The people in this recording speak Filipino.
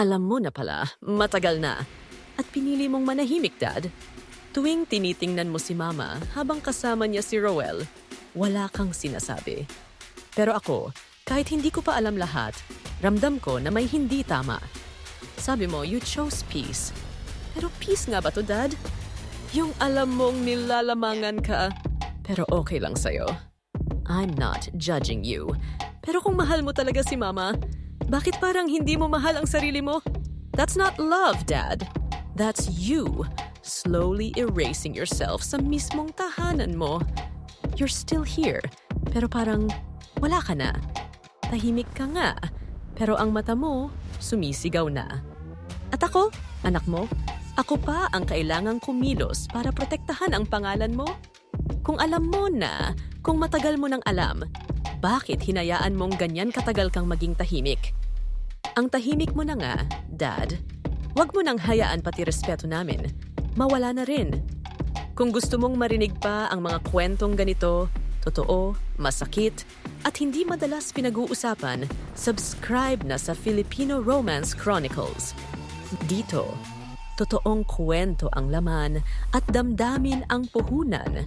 Alam mo na pala, matagal na. At pinili mong manahimik, Dad. Tuwing tinitingnan mo si Mama habang kasama niya si Roel, wala kang sinasabi. Pero ako, kahit hindi ko pa alam lahat, ramdam ko na may hindi tama. Sabi mo, you chose peace. Pero peace nga ba to, Dad? Yung alam mong nilalamangan ka, pero okay lang sa'yo. I'm not judging you. Pero kung mahal mo talaga si Mama, bakit parang hindi mo mahal ang sarili mo? That's not love, Dad. That's you slowly erasing yourself sa mismong tahanan mo. You're still here, pero parang wala ka na. Tahimik ka nga, pero ang mata mo sumisigaw na. At ako, anak mo, ako pa ang kailangang kumilos para protektahan ang pangalan mo. Kung alam mo na, kung matagal mo nang alam, bakit hinayaan mong ganyan katagal kang maging tahimik? Ang tahimik mo na nga, Dad. Huwag mo nang hayaan pati respeto namin. Mawala na rin. Kung gusto mong marinig pa ang mga kwentong ganito, totoo, masakit, at hindi madalas pinag-uusapan, subscribe na sa Filipino Romance Chronicles. Dito, totoong kwento ang laman at damdamin ang puhunan